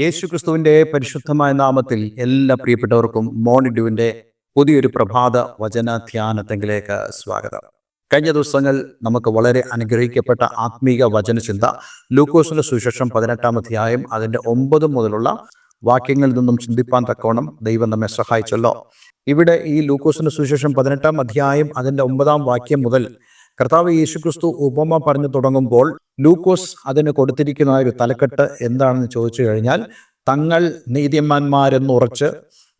യേശു ക്രിസ്തുവിന്റെ പരിശുദ്ധമായ നാമത്തിൽ എല്ലാ പ്രിയപ്പെട്ടവർക്കും മോർണിംഗ് പുതിയൊരു പ്രഭാത വചന ധ്യാനത്തെങ്കിലേക്ക് സ്വാഗതം. കഴിഞ്ഞ ദിവസങ്ങൾ നമുക്ക് വളരെ അനുഗ്രഹിക്കപ്പെട്ട ആത്മീക വചനചിന്ത ലൂക്കോസിന്റെ സുശേഷം പതിനെട്ടാം അധ്യായം അതിന്റെ ഒമ്പത് മുതലുള്ള വാക്യങ്ങളിൽ നിന്നും ചിന്തിപ്പാൻ തക്കോണം ദൈവം നമ്മെ സഹായിച്ചല്ലോ. ഇവിടെ ഈ ലൂക്കോസിന്റെ സുശേഷം പതിനെട്ടാം അധ്യായം അതിന്റെ ഒമ്പതാം വാക്യം മുതൽ കർത്താവ് യേശുക്രിസ്തു ഉപമ പറഞ്ഞു തുടങ്ങുമ്പോൾ ലൂക്കോസ് അതിന് കൊടുത്തിരിക്കുന്ന ഒരു തലക്കെട്ട് എന്താണെന്ന് ചോദിച്ചു കഴിഞ്ഞാൽ തങ്ങൾ നീതിമാന്മാരെന്ന് ഉറച്ച്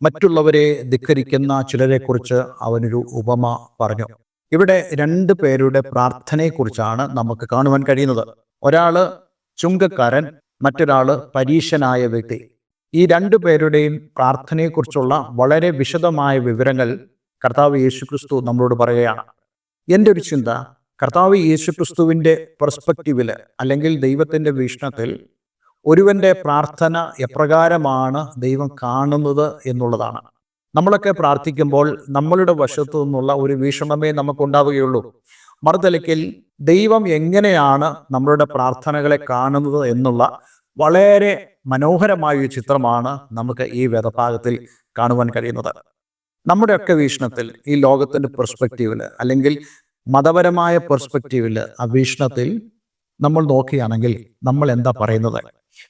മറ്റുള്ളവരെ ധിക്കരിക്കുന്ന ചിലരെക്കുറിച്ച് അവനൊരു ഉപമ പറഞ്ഞു. ഇവിടെ രണ്ട് പേരുടെ പ്രാർത്ഥനയെക്കുറിച്ചാണ് നമുക്ക് കാണുവാൻ കഴിയുന്നത്. ഒരാൾ ചുങ്കക്കാരൻ മറ്റൊരാൾ പരീശനായ വ്യക്തി. ഈ രണ്ടു പേരുടെയും പ്രാർത്ഥനയെക്കുറിച്ചുള്ള വളരെ വിശദമായ വിവരങ്ങൾ കർത്താവ് യേശുക്രിസ്തു നമ്മളോട് പറയുകയാണ്. എന്റെ ഒരു ചിന്ത കർത്താവ് യേശുക്രിസ്തുവിന്റെ പെർസ്പെക്റ്റീവിൽ അല്ലെങ്കിൽ ദൈവത്തിന്റെ വീക്ഷണത്തിൽ ഒരുവന്റെ പ്രാർത്ഥന എപ്രകാരമാണ് ദൈവം കാണുന്നത് എന്നുള്ളതാണ്. നമ്മളൊക്കെ പ്രാർത്ഥിക്കുമ്പോൾ നമ്മളുടെ വശത്തു നിന്നുള്ള ഒരു വീക്ഷണമേ നമുക്കുണ്ടാവുകയുള്ളൂ. മറുതലയ്ക്കിൽ ദൈവം എങ്ങനെയാണ് നമ്മളുടെ പ്രാർത്ഥനകളെ കാണുന്നത് എന്നുള്ള വളരെ മനോഹരമായ ഒരു ചിത്രമാണ് നമുക്ക് ഈ വേദഭാഗത്തിൽ കാണുവാൻ കഴിയുന്നത്. നമ്മുടെയൊക്കെ വീക്ഷണത്തിൽ ഈ ലോകത്തിന്റെ പെർസ്പെക്റ്റീവിൽ അല്ലെങ്കിൽ മതപരമായ പെർസ്പെക്റ്റീവിൽ ആ വീക്ഷണത്തിൽ നമ്മൾ നോക്കുകയാണെങ്കിൽ നമ്മൾ എന്താ പറയുന്നത്?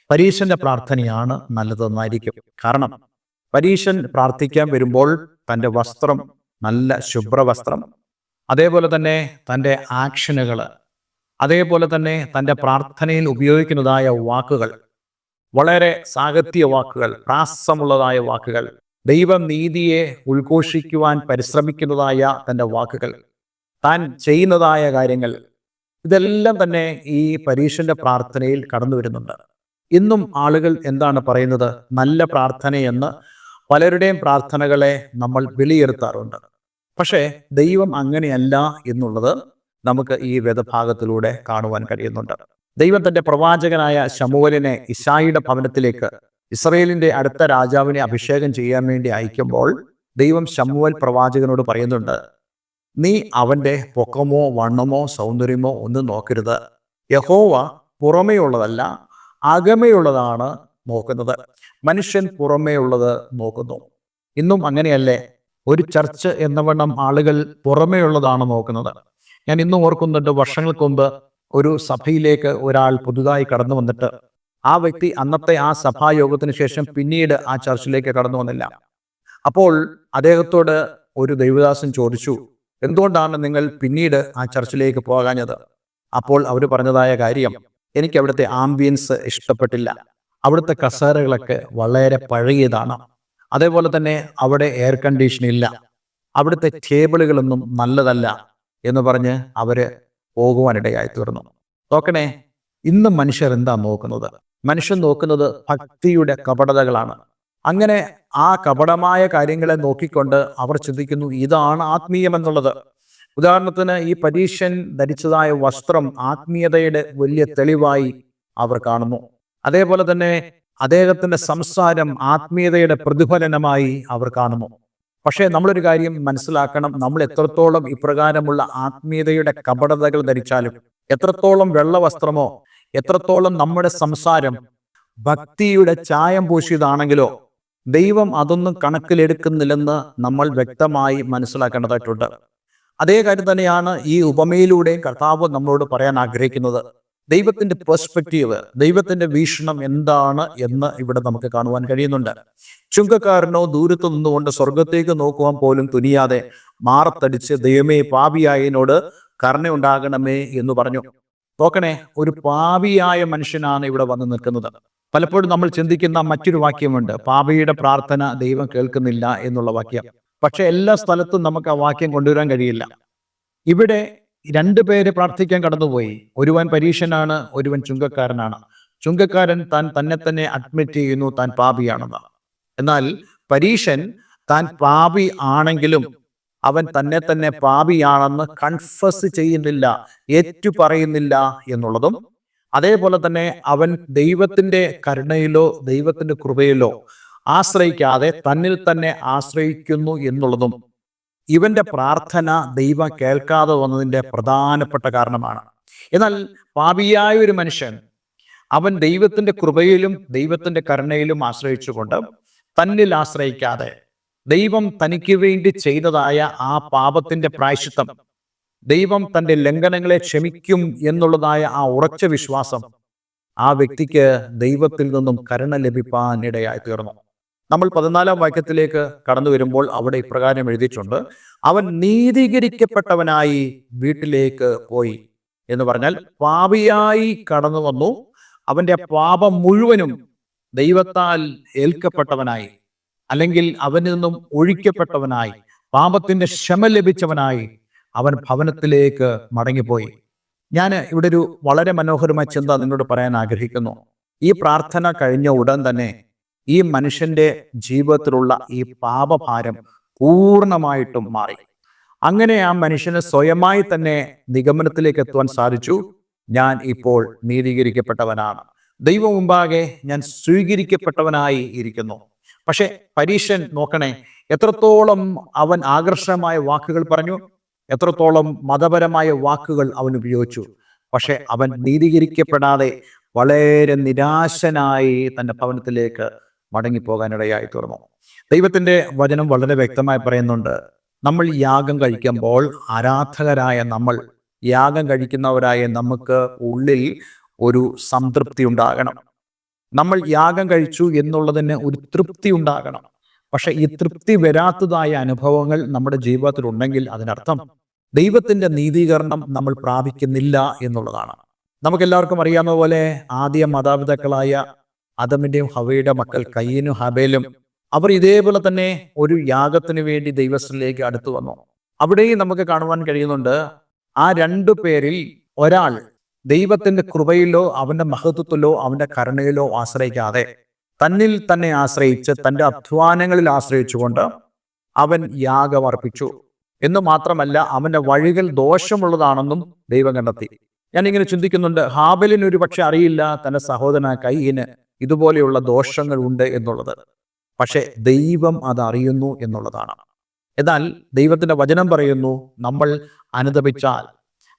പരീശന്റെ പ്രാർത്ഥനയാണ് നല്ലതെന്നായിരിക്കും. കാരണം പരീശൻ പ്രാർത്ഥിക്കാൻ വരുമ്പോൾ തന്റെ വസ്ത്രം നല്ല ശുഭ്രവസ്ത്രം അതേപോലെ തന്നെ തന്റെ ആക്ഷനുകൾ അതേപോലെ തന്നെ തന്റെ പ്രാർത്ഥനയിൽ ഉപയോഗിക്കുന്നതായ വാക്കുകൾ വളരെ സാഹിത്യ വാക്കുകൾ പ്രാസമുള്ളതായ വാക്കുകൾ ദൈവം നീതിയെ ഉദ്ഘോഷിക്കുവാൻ പരിശ്രമിക്കുന്നതായ തന്റെ വാക്കുകൾ താൻ ചെയ്യുന്നതായ കാര്യങ്ങൾ. ഇതെല്ലാം തന്നെ ഈ പരീക്ഷന്റെ പ്രാർത്ഥനയിൽ കടന്നു വരുന്നുണ്ട്. ഇന്നും ആളുകൾ എന്താണ് പറയുന്നത്? നല്ല പ്രാർത്ഥനയെന്ന് പലരുടെയും പ്രാർത്ഥനകളെ നമ്മൾ വിലയിരുത്താറുണ്ട്. പക്ഷേ ദൈവം അങ്ങനെയല്ല എന്നുള്ളത് നമുക്ക് ഈ വേദഭാഗത്തിലൂടെ കാണുവാൻ കഴിയുന്നുണ്ട്. ദൈവം തന്റെ പ്രവാചകനായ ശമുവലിനെ ഇഷായിയുടെ ഭവനത്തിലേക്ക് ഇസ്രയേലിന്റെ അടുത്ത രാജാവിനെ അഭിഷേകം ചെയ്യാൻ വേണ്ടി അയക്കുമ്പോൾ ദൈവം ശമുവൽ പ്രവാചകനോട് പറയുന്നുണ്ട് നീ അവന്റെ പൊക്കമോ വണ്ണമോ സൗന്ദര്യമോ ഒന്നും നോക്കരുത്. യഹോവ പുറമേയുള്ളതല്ല അകമയുള്ളതാണ് നോക്കുന്നത്. മനുഷ്യൻ പുറമേയുള്ളത് നോക്കുന്നു. ഇന്നും അങ്ങനെയല്ലേ? ഒരു ചർച്ച് എന്നവണ്ണം ആളുകൾ പുറമേയുള്ളതാണ് നോക്കുന്നത്. ഞാൻ ഇന്നും ഓർക്കുന്നുണ്ട് വർഷങ്ങൾക്ക് മുമ്പ് ഒരു സഭയിലേക്ക് ഒരാൾ പുതുതായി കടന്നു വന്നിട്ട്. ആ വ്യക്തി അന്നത്തെ ആ സഭായോഗത്തിന് ശേഷം പിന്നീട് ആ ചർച്ചിലേക്ക് കടന്നു വന്നില്ല. അപ്പോൾ അദ്ദേഹത്തോട് ഒരു ദൈവദാസൻ ചോദിച്ചു എന്തുകൊണ്ടാണ് നിങ്ങൾ പിന്നീട് ആ ചർച്ചിലേക്ക് പോകാഞ്ഞത്? അപ്പോൾ അവർ പറഞ്ഞതായ കാര്യം എനിക്ക് അവിടുത്തെ ആംബിയൻസ് ഇഷ്ടപ്പെട്ടില്ല. അവിടുത്തെ കസേരകളൊക്കെ വളരെ പഴകിയതാണ്. അതേപോലെ തന്നെ അവിടെ എയർ കണ്ടീഷൻ ഇല്ല. അവിടുത്തെ ടേബിളുകളൊന്നും നല്ലതല്ല എന്ന് പറഞ്ഞ് അവർ പോകുവാനിടയായി തീർന്നു നോക്കണേ ഇന്ന് മനുഷ്യർ എന്താ നോക്കുന്നത്? മനുഷ്യൻ നോക്കുന്നത് ഭക്തിയുടെ കപടതകളാണ്. അങ്ങനെ ആ കപടമായ കാര്യങ്ങളെ നോക്കിക്കൊണ്ട് അവർ ചിന്തിക്കുന്നു ഇതാണ് ആത്മീയമെന്നുള്ളത്. ഉദാഹരണത്തിന് ഈ പരീക്ഷൻ ധരിച്ചതായ വസ്ത്രം ആത്മീയതയുടെ വലിയ തെളിവായി അവർ കാണുന്നു. അതേപോലെ തന്നെ അദ്ദേഹത്തിന്റെ സംസാരം ആത്മീയതയുടെ പ്രതിഫലനമായി അവർ കാണുന്നു. പക്ഷേ നമ്മളൊരു കാര്യം മനസ്സിലാക്കണം. നമ്മൾ എത്രത്തോളം ഇപ്രകാരമുള്ള ആത്മീയതയുടെ കപടതകൾ ധരിച്ചാലും എത്രത്തോളം വെള്ളവസ്ത്രമോ എത്രത്തോളം നമ്മുടെ സംസാരം ഭക്തിയുടെ ചായം പൂശിയതാണെങ്കിലോ ദൈവം അതൊന്നും കണക്കിലെടുക്കുന്നില്ലെന്ന് നമ്മൾ വ്യക്തമായി മനസ്സിലാക്കേണ്ടതായിട്ടുണ്ട്. അതേ കാര്യം തന്നെയാണ് ഈ ഉപമയിലൂടെ കർത്താവ് നമ്മളോട് പറയാൻ ആഗ്രഹിക്കുന്നത്. ദൈവത്തിന്റെ പെർസ്പെക്റ്റീവ് ദൈവത്തിന്റെ വീക്ഷണം എന്താണ് എന്ന് ഇവിടെ നമുക്ക് കാണുവാൻ കഴിയുന്നുണ്ട്. ചുങ്കക്കാരനോ ദൂരത്തു നിന്നുകൊണ്ട് സ്വർഗത്തേക്ക് നോക്കുവാൻ പോലും തുനിയാതെ മാറത്തടിച്ച് ദൈവമേ പാപിയായതിനോട് കരുണയുണ്ടാകണമേ എന്ന് പറഞ്ഞു. നോക്കണേ ഒരു പാപിയായ മനുഷ്യനാണ് ഇവിടെ വന്ന് നിൽക്കുന്നത്. പലപ്പോഴും നമ്മൾ ചിന്തിക്കുന്ന മറ്റൊരു വാക്യമുണ്ട്. പാപിയുടെ പ്രാർത്ഥന ദൈവം കേൾക്കുന്നില്ല എന്നുള്ള വാക്യം. പക്ഷെ എല്ലാ സ്ഥലത്തും നമുക്ക് ആ വാക്യം കൊണ്ടുവരാൻ കഴിയില്ല. ഇവിടെ രണ്ടു പേര് പ്രാർത്ഥിക്കാൻ കടന്നുപോയി. ഒരുവൻ പരീക്ഷനാണ് ഒരുവൻ ചുങ്കക്കാരനാണ്. ചുങ്കക്കാരൻ താൻ തന്നെ തന്നെ അഡ്മിറ്റ് ചെയ്യുന്നു താൻ പാപിയാണെന്ന്. എന്നാൽ പരീഷൻ താൻ പാപി ആണെങ്കിലും അവൻ തന്നെ തന്നെ പാപിയാണെന്ന് കൺഫസ് ചെയ്യുന്നില്ല ഏറ്റു പറയുന്നില്ല എന്നുള്ളതും അതേപോലെ തന്നെ അവൻ ദൈവത്തിന്റെ കരുണയിലോ ദൈവത്തിന്റെ കൃപയിലോ ആശ്രയിക്കാതെ തന്നിൽ തന്നെ ആശ്രയിക്കുന്നു എന്നുള്ളതും ഇവന്റെ പ്രാർത്ഥന ദൈവം കേൾക്കാതെ വന്നതിന്റെ പ്രധാനപ്പെട്ട കാരണമാണ്. എന്നാൽ പാപിയായ ഒരു മനുഷ്യൻ അവൻ ദൈവത്തിന്റെ കൃപയിലും ദൈവത്തിന്റെ കരുണയിലും ആശ്രയിച്ചുകൊണ്ട് തന്നിൽ ആശ്രയിക്കാതെ ദൈവം തനിക്ക് വേണ്ടി ചെയ്തതായ ആ പാപത്തിന്റെ പ്രായശ്ചിത്തം ദൈവം തന്റെ ലംഘനങ്ങളെ ക്ഷമിക്കും എന്നുള്ളതായ ആ ഉറച്ച വിശ്വാസം ആ വ്യക്തിക്ക് ദൈവത്തിൽ നിന്നും കരുണ ലഭിപ്പാൻ ഇടയായി തീർന്നു നമ്മൾ പതിനാലാം വാക്യത്തിലേക്ക് കടന്നു വരുമ്പോൾ അവിടെ ഇപ്രകാരം എഴുതിയിട്ടുണ്ട് അവൻ നീതീകരിക്കപ്പെട്ടവനായി വീട്ടിലേക്ക് പോയി എന്ന് പറഞ്ഞാൽ പാപിയായി കടന്നു വന്നു. അവന്റെ പാപം മുഴുവനും ദൈവത്താൽ ഏൽക്കപ്പെട്ടവനായി അല്ലെങ്കിൽ അവനിൽ നിന്നും ഒഴിക്കപ്പെട്ടവനായി പാപത്തിന്റെ ക്ഷമ ലഭിച്ചവനായി അവൻ ഭവനത്തിലേക്ക് മടങ്ങിപ്പോയി. ഞാൻ ഇവിടെ ഒരു വളരെ മനോഹരമായ ചിന്ത നിങ്ങളോട് പറയാൻ ആഗ്രഹിക്കുന്നു. ഈ പ്രാർത്ഥന കഴിഞ്ഞ ഉടൻ തന്നെ ഈ മനുഷ്യന്റെ ജീവിതത്തിലുള്ള ഈ പാപഭാരം പൂർണമായിട്ടും മാറി. അങ്ങനെ ആ മനുഷ്യന് സ്വയമായി തന്നെ നിഗമനത്തിലേക്ക് എത്തുവാൻ സാധിച്ചു. ഞാൻ ഇപ്പോൾ നീതീകരിക്കപ്പെട്ടവനാണ്. ദൈവം മുമ്പാകെ ഞാൻ സ്വീകരിക്കപ്പെട്ടവനായി ഇരിക്കുന്നു. പക്ഷെ പരീക്ഷൻ നോക്കണേ എത്രത്തോളം അവൻ ആകർഷകമായ വാക്കുകൾ പറഞ്ഞു? എത്രത്തോളം മതപരമായ വാക്കുകൾ അവൻ ഉപയോഗിച്ചു. പക്ഷെ അവൻ നീതീകരിക്കപ്പെടാതെ വളരെ നിരാശനായി തന്റെ ഭവനത്തിലേക്ക് മടങ്ങിപ്പോകാനിടയായി തീർന്നു. ദൈവത്തിന്റെ വചനം വളരെ വ്യക്തമായി പറയുന്നുണ്ട് നമ്മൾ യാഗം കഴിക്കുമ്പോൾ ആരാധകരായ നമ്മൾ യാഗം കഴിക്കുന്നവരായ നമുക്ക് ഉള്ളിൽ ഒരു സംതൃപ്തി ഉണ്ടാകണം. നമ്മൾ യാഗം കഴിച്ചു എന്നുള്ളതിന് ഒരു തൃപ്തി ഉണ്ടാകണം. പക്ഷെ ഈ തൃപ്തി വരാത്തതായ അനുഭവങ്ങൾ നമ്മുടെ ജീവിതത്തിൽ ഉണ്ടെങ്കിൽ അതിനർത്ഥം ദൈവത്തിന്റെ നീതീകരണം നമ്മൾ പ്രാപിക്കുന്നില്ല എന്നുള്ളതാണ്. നമുക്കെല്ലാവർക്കും അറിയാവുന്ന പോലെ ആദ്യ മാതാപിതാക്കളായ അദമിന്റെയും ഹവയുടെ മക്കൾ കയ്യനും ഹബേലും അവർ ഇതേപോലെ തന്നെ ഒരു യാഗത്തിന് വേണ്ടി ദൈവസ്ഥലേക്ക് അടുത്തു വന്നു. അവിടെയും നമുക്ക് കാണുവാൻ കഴിയുന്നുണ്ട് ആ രണ്ടു പേരിൽ ഒരാൾ ദൈവത്തിന്റെ കൃപയിലോ അവന്റെ മഹത്വത്തിലോ അവന്റെ കരുണയിലോ ആശ്രയിക്കാതെ തന്നിൽ തന്നെ ആശ്രയിച്ച് തന്റെ അധ്വാനങ്ങളിൽ ആശ്രയിച്ചുകൊണ്ട് അവൻ യാഗം അർപ്പിച്ചു എന്ന് മാത്രമല്ല അവന്റെ വഴികൾ ദോഷമുള്ളതാണെന്നും ദൈവം കണ്ടെത്തി. ഇങ്ങനെ ചിന്തിക്കുന്നുണ്ട് ഹാബലിന് ഒരു പക്ഷെ അറിയില്ല തന്റെ സഹോദരനായ കൈയിന് ഇതുപോലെയുള്ള ദോഷങ്ങൾ ഉണ്ട് എന്നുള്ളത്. പക്ഷെ ദൈവം അത് അറിയുന്നു എന്നുള്ളതാണ്. എന്നാൽ ദൈവത്തിന്റെ വചനം പറയുന്നു നമ്മൾ അനുദപിച്ചാൽ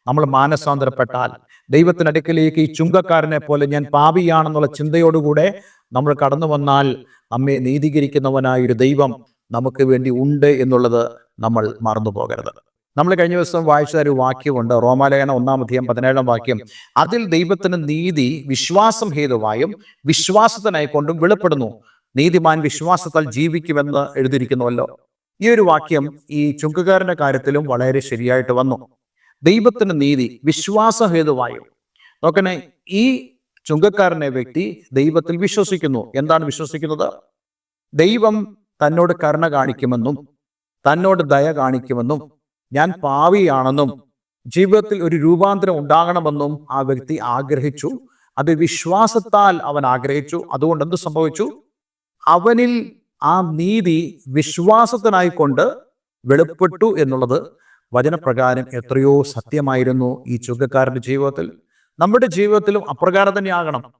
നമ്മൾ മാനസാന്തരപ്പെട്ടാൽ ദൈവത്തിനടുക്കലേക്ക് ഈ ചുങ്കക്കാരനെ പോലെ ഞാൻ പാപിയാണെന്നുള്ള ചിന്തയോടുകൂടെ നമ്മൾ കടന്നു വന്നാൽ നമ്മെ നീതീകരിക്കുന്നവനായ ഒരു ദൈവം നമുക്ക് വേണ്ടി ഉണ്ട് എന്നുള്ളത് നമ്മൾ മറന്നു പോകരുത്. നമ്മൾ കഴിഞ്ഞ ദിവസം വായിച്ച ഒരു വാക്യമുണ്ട്. റോമാലേഖന ഒന്നാം പതിനേഴാം വാക്യം. അതിൽ ദൈവത്തിന് നീതി വിശ്വാസം ഹേതുവായും വിശ്വാസത്തിനായി കൊണ്ടും വെളിപ്പെടുന്നു. നീതിമാൻ വിശ്വാസത്താൽ ജീവിക്കുമെന്ന് എഴുതിയിരിക്കുന്നുവല്ലോ. ഈ ഒരു വാക്യം ഈ ചുങ്കക്കാരന്റെ കാര്യത്തിലും വളരെ ശരിയായിട്ട് വന്നു. ദൈവത്തിന് നീതി വിശ്വാസഹേതുവായും നോക്കണേ ഈ ചുങ്കക്കാരനെ വ്യക്തി ദൈവത്തിൽ വിശ്വസിക്കുന്നു. എന്താണ് വിശ്വസിക്കുന്നത്? ദൈവം തന്നോട് കരുണ കാണിക്കുമെന്നും തന്നോട് ദയ കാണിക്കുമെന്നും ഞാൻ പാവിയാണെന്നും ജീവിതത്തിൽ ഒരു രൂപാന്തരം ഉണ്ടാകണമെന്നും ആ വ്യക്തി ആഗ്രഹിച്ചു. അത് വിശ്വാസത്താൽ അവൻ ആഗ്രഹിച്ചു. അതുകൊണ്ട് എന്ത് സംഭവിച്ചു? അവനിൽ ആ നീതി വിശ്വാസത്തിനായിക്കൊണ്ട് വെളിപ്പെട്ടു എന്നുള്ളത് വചനപ്രകാരം എത്രയോ സത്യമായിരുന്നു ഈ ചുങ്കക്കാരന്റെ ജീവിതത്തിൽ. നമ്മുടെ ജീവിതത്തിലും അപ്രകാരം തന്നെയാകണം.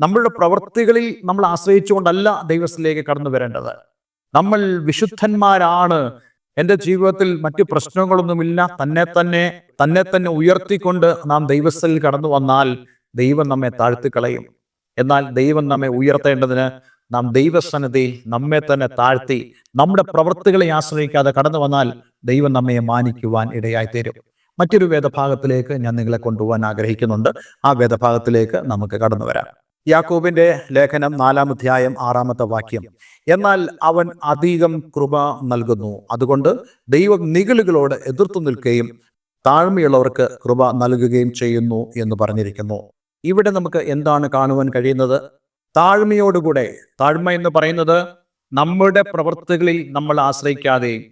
നമ്മളുടെ പ്രവൃത്തികളിൽ നമ്മൾ ആശ്രയിച്ചുകൊണ്ടല്ല ദൈവത്തിലേക്ക് കടന്നു വരേണ്ടത്. നമ്മൾ വിശുദ്ധന്മാരാണ്. എന്റെ ജീവിതത്തിൽ മറ്റു പ്രശ്നങ്ങളൊന്നുമില്ല. തന്നെ തന്നെ തന്നെ തന്നെ ഉയർത്തിക്കൊണ്ട് നാം ദൈവസ്ഥയിൽ കടന്നു വന്നാൽ ദൈവം നമ്മെ താഴ്ത്തിക്കളയും. എന്നാൽ ദൈവം നമ്മെ ഉയർത്തേണ്ടതിന് നാം ദൈവസന്നതിയിൽ നമ്മെ തന്നെ താഴ്ത്തി നമ്മുടെ പ്രവൃത്തികളെ ആശ്രയിക്കാതെ കടന്നു വന്നാൽ ദൈവം നമ്മെ മാനിക്കുവാൻ ഇടയായി തീരും മറ്റൊരു വേദഭാഗത്തിലേക്ക് ഞാൻ നിങ്ങളെ കൊണ്ടുപോകാൻ ആഗ്രഹിക്കുന്നുണ്ട്. ആ വേദഭാഗത്തിലേക്ക് നമുക്ക് കടന്നു വരാം. യാക്കോബിന്റെ ലേഖനം നാലാം അധ്യായം ആറാമത്തെ വാക്യം. എന്നാൽ അവൻ അധികം കൃപ നൽകുന്നു. അതുകൊണ്ട് ദൈവം നിഗളുകളോട് എതിർത്തു നിൽക്കുകയും താഴ്മയുള്ളവർക്ക് കൃപ നൽകുകയും ചെയ്യുന്നു എന്ന് പറഞ്ഞിരിക്കുന്നു. ഇവിടെ നമുക്ക് എന്താണ് കാണുവാൻ കഴിയുന്നത്? താഴ്മയോടുകൂടെ താഴ്മ എന്ന് പറയുന്നത് നമ്മുടെ പ്രവൃത്തികളിൽ നമ്മൾ ആശ്രയിക്കാതെയും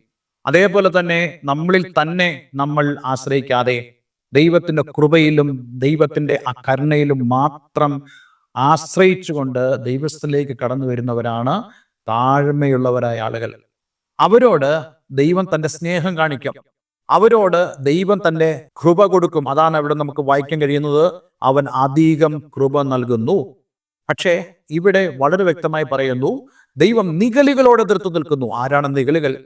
അതേപോലെ തന്നെ നമ്മളിൽ തന്നെ നമ്മൾ ആശ്രയിക്കാതെ ദൈവത്തിന്റെ കൃപയിലും ദൈവത്തിന്റെ ആ കരുണയിലും മാത്രം ആശ്രയിച്ചുകൊണ്ട് ദൈവസ്ഥലേക്ക് കടന്നു വരുന്നവരാണ് താഴ്മയുള്ളവരായ ആളുകൾ. അവരോട് ദൈവം തന്റെ സ്നേഹം കാണിക്കും. അവരോട് ദൈവം തന്റെ കൃപ കൊടുക്കും. അതാണ് ഇവിടെ നമുക്ക് വായിക്കാൻ കഴിയുന്നത്. അവൻ അധികം കൃപ നൽകുന്നു. പക്ഷേ ഇവിടെ വളരെ വ്യക്തമായി പറയുന്നു ദൈവം നിഗലികളോട് എതിർത്ത് നിൽക്കുന്നു. ആരാണ് നിഗലികൾ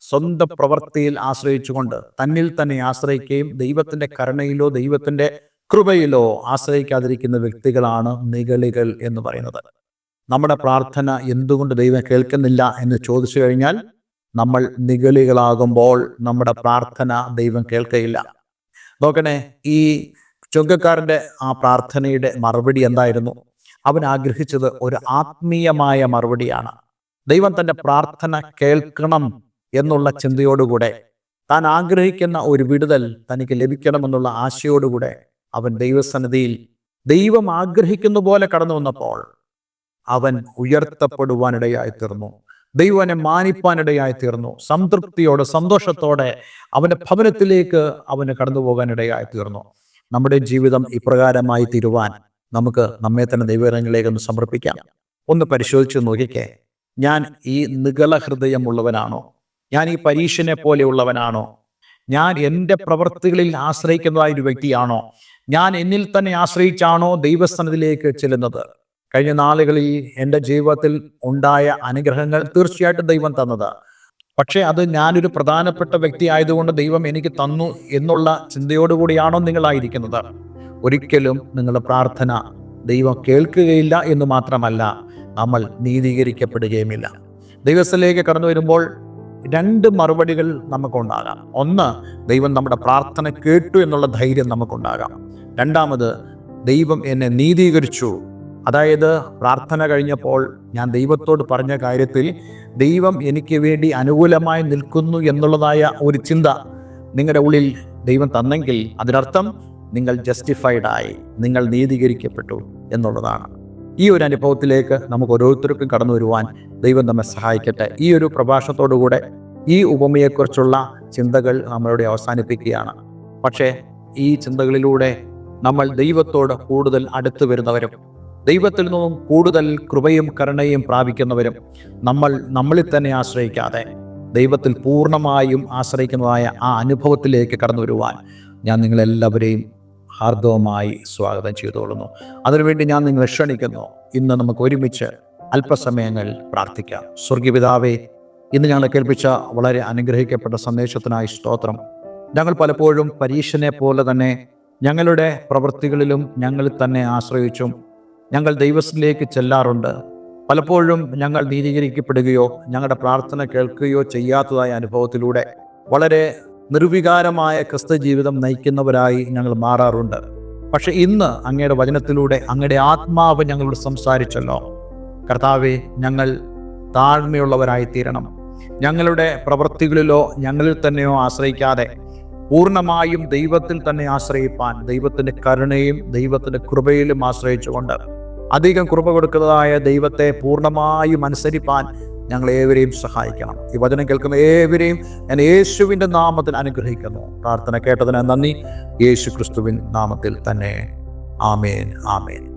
സ്വന്തം പ്രവൃത്തിയിൽ ആശ്രയിച്ചുകൊണ്ട് തന്നിൽ തന്നെ ആശ്രയിക്കുകയും ദൈവത്തിന്റെ കരുണയിലോ ദൈവത്തിന്റെ കൃപയിലോ ആശ്രയിക്കാതിരിക്കുന്ന വ്യക്തികളാണ് നിഗളികൾ എന്ന് പറയുന്നത്. നമ്മുടെ പ്രാർത്ഥന എന്തുകൊണ്ട് ദൈവം കേൾക്കുന്നില്ല എന്ന് ചോദിച്ചു കഴിഞ്ഞാൽ നമ്മൾ നിഗളികളാകുമ്പോൾ നമ്മുടെ പ്രാർത്ഥന ദൈവം കേൾക്കയില്ല. നോക്കണേ ഈ ചുങ്കക്കാരന്റെ ആ പ്രാർത്ഥനയുടെ മറുപടി എന്തായിരുന്നു? അവൻ ആഗ്രഹിച്ചത് ഒരു ആത്മീയമായ മറുപടിയാണ്. ദൈവം തന്റെ പ്രാർത്ഥന കേൾക്കണം എന്നുള്ള ചിന്തയോടുകൂടെ താൻ ആഗ്രഹിക്കുന്ന ഒരു വിടുതൽ തനിക്ക് ലഭിക്കണമെന്നുള്ള ആശയോടുകൂടെ അവൻ ദൈവസന്നിധിയിൽ ദൈവം ആഗ്രഹിക്കുന്ന പോലെ കടന്നു വന്നപ്പോൾ അവൻ ഉയർത്തപ്പെടുവാനിടയായി തീർന്നു ദൈവനെ മാനിപ്പാനിടയായി തീർന്നു സംതൃപ്തിയോടെ സന്തോഷത്തോടെ അവന്റെ ഭവനത്തിലേക്ക് അവന് കടന്നു പോകാനിടയായി തീർന്നു നമ്മുടെ ജീവിതം ഇപ്രകാരമായി തീരുവാൻ നമുക്ക് നമ്മെ തന്നെ ദൈവങ്ങളിലേക്ക് ഒന്ന് സമർപ്പിക്കാം. ഒന്ന് പരിശോധിച്ച് നോക്കിക്കേ. ഞാൻ ഈ നിഗള ഹൃദയമുള്ളവനാണോ? ഞാൻ ഈ പരീക്ഷനെ പോലെയുള്ളവനാണോ? ഞാൻ എന്റെ പ്രവൃത്തികളിൽ ആശ്രയിക്കുന്നതായ ഒരു വ്യക്തിയാണോ? ഞാൻ എന്നിൽ തന്നെ ആശ്രയിച്ചാണോ ദൈവസ്ഥാനത്തിലേക്ക് ചെല്ലുന്നത്? കഴിഞ്ഞ നാളുകളിൽ എന്റെ ജീവിതത്തിൽ ഉണ്ടായ അനുഗ്രഹങ്ങൾ തീർച്ചയായിട്ടും ദൈവം തന്നത്. പക്ഷേ അത് ഞാനൊരു പ്രധാനപ്പെട്ട വ്യക്തി ആയതുകൊണ്ട് ദൈവം എനിക്ക് തന്നു എന്നുള്ള ചിന്തയോടുകൂടിയാണോ നിങ്ങളായിരിക്കുന്നത്? ഒരിക്കലും നിങ്ങളുടെ പ്രാർത്ഥന ദൈവം കേൾക്കുകയില്ല എന്ന് മാത്രമല്ല നമ്മൾ നീതീകരിക്കപ്പെടുകയുമില്ല. ദൈവസ്ഥലേക്ക് കടന്നു വരുമ്പോൾ രണ്ട് മറുപടികൾ നമുക്കുണ്ടാകാം. ഒന്ന് ദൈവം നമ്മുടെ പ്രാർത്ഥന കേട്ടു എന്നുള്ള ധൈര്യം നമുക്കുണ്ടാകാം. രണ്ടാമത് ദൈവം എന്നെ നീതീകരിച്ചു. അതായത് പ്രാർത്ഥന കഴിഞ്ഞപ്പോൾ ഞാൻ ദൈവത്തോട് പറഞ്ഞ കാര്യത്തിൽ ദൈവം എനിക്ക് വേണ്ടി അനുകൂലമായി നിൽക്കുന്നു എന്നുള്ളതായ ഒരു ചിന്ത നിങ്ങളുടെ ഉള്ളിൽ ദൈവം തന്നെങ്കിൽ അതിനർത്ഥം നിങ്ങൾ ജസ്റ്റിഫൈഡായി നിങ്ങൾ നീതീകരിക്കപ്പെട്ടു എന്നുള്ളതാണ്. ഈ ഒരു അനുഭവത്തിലേക്ക് നമുക്ക് ഓരോരുത്തർക്കും കടന്നു വരുവാൻ ദൈവം നമ്മെ സഹായിക്കട്ടെ. ഈ ഒരു പ്രഭാഷണത്തോടുകൂടെ ഈ ഉപമയെക്കുറിച്ചുള്ള ചിന്തകൾ നമ്മളിവിടെ അവസാനിപ്പിക്കുകയാണ്. പക്ഷേ ഈ ചിന്തകളിലൂടെ നമ്മൾ ദൈവത്തോട് കൂടുതൽ അടുത്തു വരുന്നവരും ദൈവത്തിൽ നിന്നും കൂടുതൽ കൃപയും കരുണയും പ്രാപിക്കുന്നവരും നമ്മൾ നമ്മളിൽ തന്നെ ആശ്രയിക്കാതെ ദൈവത്തിൽ പൂർണമായും ആശ്രയിക്കുന്നതായ ആ അനുഭവത്തിലേക്ക് കടന്നു വരുവാൻ ഞാൻ നിങ്ങളെല്ലാവരെയും ഹാർദവമായി സ്വാഗതം ചെയ്തുകൊള്ളുന്നു. അതിനുവേണ്ടി ഞാൻ നിങ്ങളെ ക്ഷണിക്കുന്നു. ഇന്ന് നമുക്ക് ഒരുമിച്ച് അല്പസമയങ്ങൾ പ്രാർത്ഥിക്കാം. സ്വർഗീയപിതാവേ ഇന്ന് ഞങ്ങളെ കേൾപ്പിച്ച വളരെ അനുഗ്രഹിക്കപ്പെട്ട സന്ദേശത്തിനായി സ്തോത്രം. ഞങ്ങൾ പലപ്പോഴും പരീക്ഷനെ പോലെ തന്നെ ഞങ്ങളുടെ പ്രവൃത്തികളിലും ഞങ്ങൾ തന്നെ ആശ്രയിച്ചും ഞങ്ങൾ ദൈവത്തിലേക്ക് ചെല്ലാറുണ്ട്. പലപ്പോഴും ഞങ്ങൾ നീതീകരിക്കപ്പെടുകയോ ഞങ്ങളുടെ പ്രാർത്ഥന കേൾക്കുകയോ ചെയ്യാത്തതായ അനുഭവത്തിലൂടെ വളരെ നിർവികാരമായ ക്രിസ്തു ജീവിതം നയിക്കുന്നവരായി ഞങ്ങൾ മാറാറുണ്ട്. പക്ഷെ ഇന്ന് അങ്ങയുടെ വചനത്തിലൂടെ അങ്ങയുടെ ആത്മാവ് ഞങ്ങളോട് സംസാരിച്ചല്ലോ. കർത്താവെ ഞങ്ങൾ താഴ്മയുള്ളവരായി തീരണം ഞങ്ങളുടെ പ്രവൃത്തികളിലോ ഞങ്ങളിൽ തന്നെയോ ആശ്രയിക്കാതെ പൂർണമായും ദൈവത്തിൽ തന്നെ ആശ്രയിപ്പാൻ ദൈവത്തിന്റെ കരുണയും ദൈവത്തിന്റെ കൃപയിലും ആശ്രയിച്ചുകൊണ്ട് അധികം കൃപ കൊടുക്കുന്നതായ ദൈവത്തെ പൂർണമായും അനുസരിപ്പാൻ ഞങ്ങൾ ഏവരെയും സഹായിക്കണം. ഈ വചനം കേൾക്കുന്ന ഏവരെയും ഞാൻ യേശുവിന്റെ നാമത്തിൽ അനുഗ്രഹിക്കുന്നു. പ്രാർത്ഥന കേട്ടതിന് നന്ദി. യേശു ക്രിസ്തുവിൻ നാമത്തിൽ തന്നെ. ആമേൻ ആമേൻ.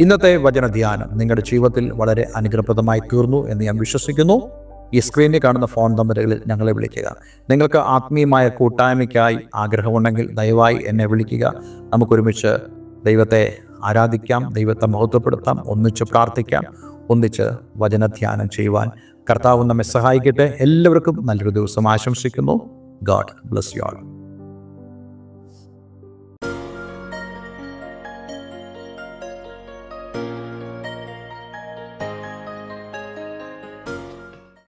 ഇന്നത്തെ വചന ധ്യാനം നിങ്ങളുടെ ജീവിതത്തിൽ വളരെ അനുഗ്രഹപ്രദമായി തീർന്നു എന്ന് ഞാൻ വിശ്വസിക്കുന്നു. ഈ സ്ക്രീനിൽ കാണുന്ന ഫോൺ നമ്പറുകളിൽ ഞങ്ങളെ വിളിക്കുക. നിങ്ങൾക്ക് ആത്മീയമായ കൂട്ടായ്മയ്ക്കായി ആഗ്രഹമുണ്ടെങ്കിൽ ദയവായി എന്നെ വിളിക്കുക. നമുക്കൊരുമിച്ച് ദൈവത്തെ ആരാധിക്കാം ദൈവത്തെ മഹത്വപ്പെടുത്താം ഒന്നിച്ച് പ്രാർത്ഥിക്കാം ഒന്നിച്ച് വചനധ്യാനം ചെയ്യുവാൻ. കർത്താവ് നമ്മെ സഹായിക്കട്ടെ. എല്ലാവർക്കും നല്ലൊരു ദിവസം ആശംസിക്കുന്നു. God bless you all